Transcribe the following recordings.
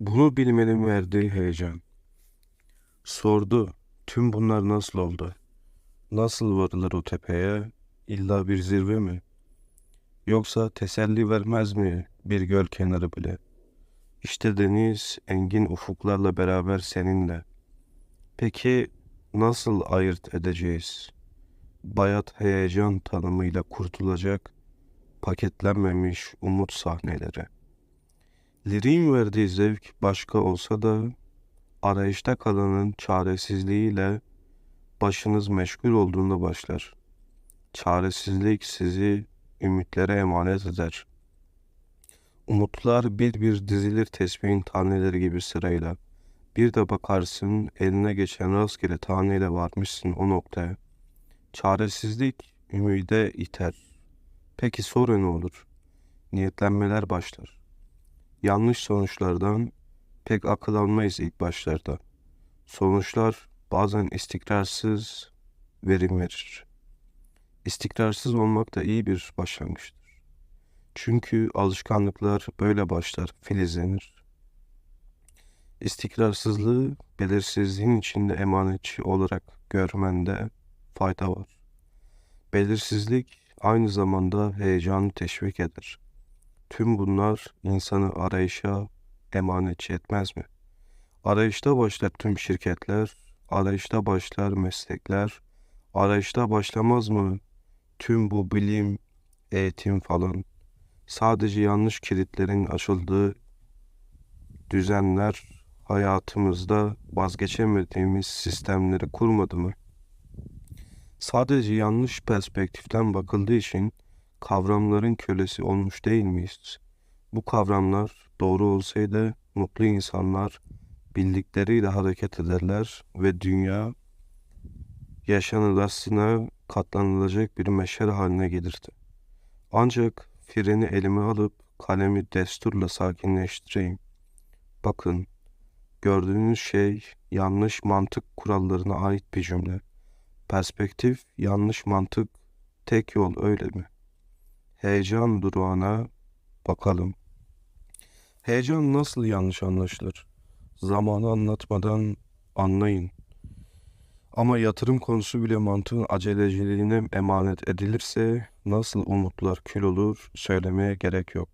Bunu bilmenin verdiği heyecan. Sordu, tüm bunlar nasıl oldu? Nasıl varılır o tepeye? İlla bir zirve mi? Yoksa teselli vermez mi bir göl kenarı bile? İşte deniz engin ufuklarla beraber seninle. Peki nasıl ayırt edeceğiz? Bayat heyecan tanımıyla kurtulacak paketlenmemiş umut sahneleri. Liriğin verdiği zevk başka olsa da arayışta kalanın çaresizliğiyle başınız meşgul olduğunda başlar. Çaresizlik sizi ümitlere emanet eder. Umutlar bir bir dizilir tesbihin taneleri gibi sırayla. Bir de bakarsın eline geçen rastgele taneyle varmışsın o noktaya. Çaresizlik ümide iter. Peki sonra ne olur? Niyetlenmeler başlar. Yanlış sonuçlardan pek akıl almayız ilk başlarda. Sonuçlar bazen istikrarsız verim verir. İstikrarsız olmak da iyi bir başlangıçtır. Çünkü alışkanlıklar böyle başlar, filizlenir. İstikrarsızlığı belirsizliğin içinde emanetçi olarak görmende fayda var. Belirsizlik aynı zamanda heyecanı teşvik eder. Tüm bunlar insanı arayışa emanetçi etmez mi? Arayışta başlar tüm şirketler, arayışta başlar meslekler, arayışta başlamaz mı tüm bu bilim, eğitim falan? Sadece yanlış kilitlerin açıldığı düzenler hayatımızda vazgeçemediğimiz sistemleri kurmadı mı? Sadece yanlış perspektiften bakıldığı için kavramların kölesi olmuş değil miyiz? Bu kavramlar doğru olsaydı mutlu insanlar bildikleriyle hareket ederler ve dünya yaşanılasına katlanılacak bir meşer haline gelirdi. Ancak freni elime alıp kalemi desturla sakinleştireyim. Bakın, gördüğünüz şey yanlış mantık kurallarına ait bir cümle. Perspektif, yanlış mantık, tek yol öyle mi? Heyecan durağına bakalım. Heyecan nasıl yanlış anlaşılır? Zamanı anlatmadan anlayın. Ama yatırım konusu bile mantığın aceleciliğine emanet edilirse nasıl umutlar kül olur söylemeye gerek yok.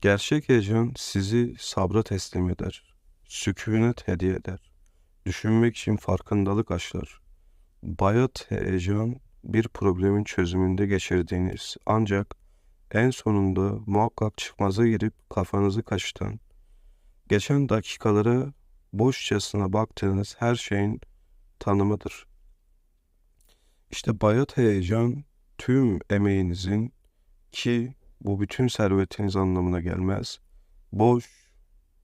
Gerçek heyecan sizi sabra teslim eder. Sükunet hediye eder. Düşünmek için farkındalık aşılar. Bayat heyecan bir problemin çözümünde geçirdiğiniz ancak en sonunda muhakkak çıkmaza girip kafanızı kaşıtan, geçen dakikalara boşçasına baktığınız her şeyin tanımıdır. İşte bayat heyecan tüm emeğinizin ki bu bütün servetiniz anlamına gelmez. Boş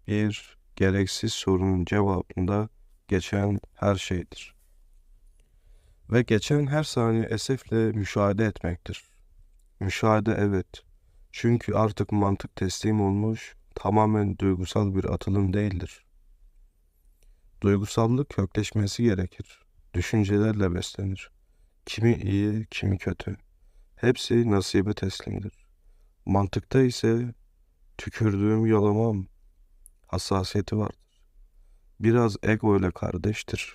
bir gereksiz sorunun cevabında geçen her şeydir. Ve geçen her saniye esefle müşahede etmektir. Müşahede evet. Çünkü artık mantık teslim olmuş, tamamen duygusal bir atılım değildir. Duygusallık kökleşmesi gerekir. Düşüncelerle beslenir. Kimi iyi, kimi kötü. Hepsi nasibe teslimdir. Mantıkta ise tükürdüğüm yalamam hassasiyeti vardır. Biraz ego ile kardeştir.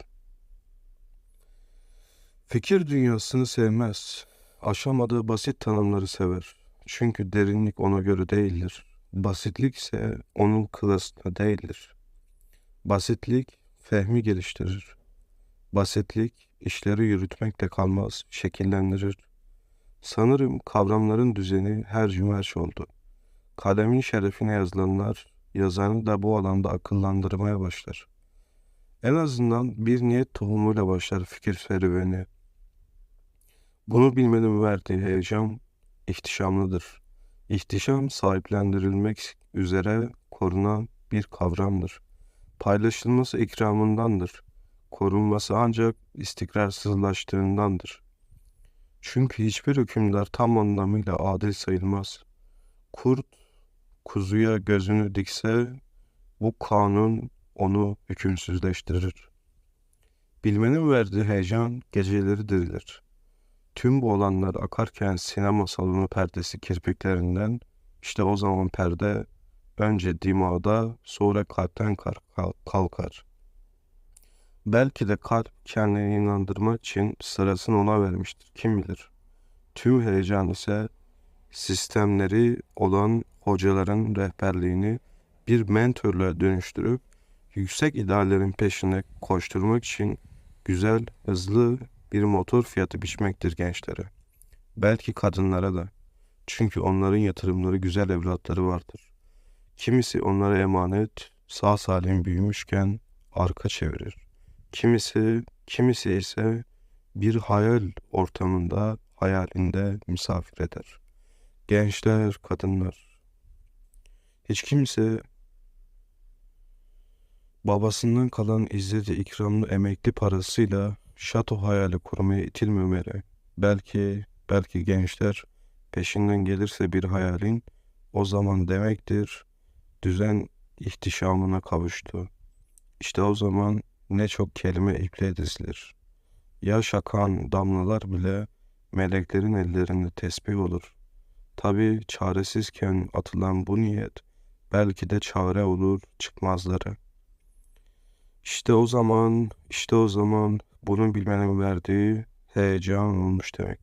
Fikir dünyasını sevmez. Aşamadığı basit tanımları sever. Çünkü derinlik ona göre değildir. Basitlik ise onun klasında değildir. Basitlik fehmi geliştirir. Basitlik işleri yürütmekle kalmaz, şekillendirir. Sanırım kavramların düzeni her cümerç oldu. Kalemin şerefine yazılanlar yazanı da bu alanda akıllandırmaya başlar. En azından bir niyet tohumuyla başlar fikir serüveni. Bunu bilmenin verdiği heyecan ihtişamlıdır. İhtişam sahiplendirilmek üzere korunan bir kavramdır. Paylaşılması ikramındandır. Korunması ancak istikrarsızlaştığındandır. Çünkü hiçbir hükümdar tam anlamıyla adil sayılmaz. Kurt kuzuya gözünü dikse bu kanun onu hükümsüzleştirir. Bilmenin verdiği heyecan geceleri dirilir. Tüm bu olanlar akarken sinema salonu perdesi kirpiklerinden işte o zaman perde önce dimağda sonra kalpten kar- kal- kalkar. Belki de kalp kendini inandırmak için sırasını ona vermiştir. Kim bilir? Tüm heyecan ise sistemleri olan hocaların rehberliğini bir mentörle dönüştürüp yüksek ideallerin peşinde koşturmak için güzel, hızlı bir motor fiyatı biçmektir gençlere. Belki kadınlara da. Çünkü onların yatırımları güzel evlatları vardır. Kimisi onlara emanet, sağ salim büyümüşken arka çevirir. Kimisi, kimisi ise bir hayal ortamında, hayalinde misafir eder. Gençler, kadınlar. Hiç kimse babasından kalan izzeti ikramlı emekli parasıyla şato hayali kurmaya itilmemeli. Belki, belki gençler peşinden gelirse bir hayalin o zaman demektir düzen ihtişamına kavuştu. İşte o zaman ne çok kelime iple dizilir. Yaş akan damlalar bile meleklerin ellerinde tesbih olur. Tabii çaresizken atılan bu niyet belki de çare olur çıkmazları. İşte o zaman, işte o zaman bunun bilmenin verdiği heyecan olmuş demektir.